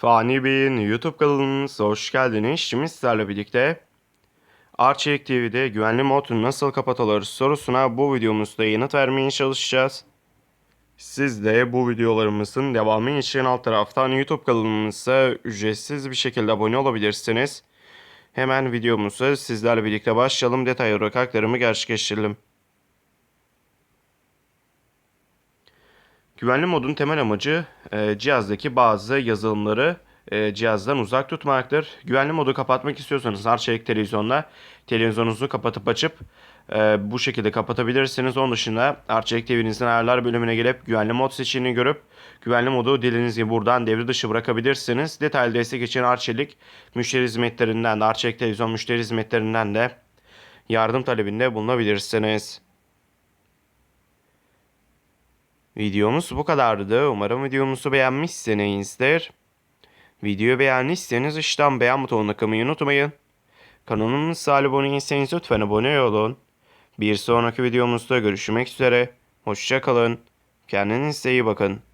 Fani Bey'in YouTube kanalımıza hoş geldiniz. Şimdi sizlerle birlikte Arçelik TV'de güvenli mod nasıl kapatılır sorusuna bu videomuzda yanıt vermeye çalışacağız. Siz de bu videolarımızın devamı için alt taraftan YouTube kanalımıza ücretsiz bir şekilde abone olabilirsiniz. Hemen videomuza sizlerle birlikte başlayalım. Detay olarak aktarımı gerçekleştirelim. Güvenli modun temel amacı e, cihazdaki bazı yazılımları e, cihazdan uzak tutmaktır. Güvenli modu kapatmak istiyorsanız Arçelik televizyonla televizyonunuzu kapatıp açıp e, bu şekilde kapatabilirsiniz. Onun dışında Arçelik TV'nizin ayarlar bölümüne gelip güvenli mod seçeneğini görüp güvenli modu dilediğiniz buradan devre dışı bırakabilirsiniz. Detaylı destek için Arçelik müşteri hizmetlerinden de Arçelik televizyon müşteri hizmetlerinden de yardım talebinde bulunabilirsiniz. Videomuz bu kadardı. Umarım videomuzu beğenmişsinizdir. Videoyu beğendiyseniz işten beğen butonuna kılmayı unutmayın. Kanalımıza abone değilseniz lütfen abone olun. Bir sonraki videomuzda görüşmek üzere. Hoşçakalın. Kendinize iyi bakın.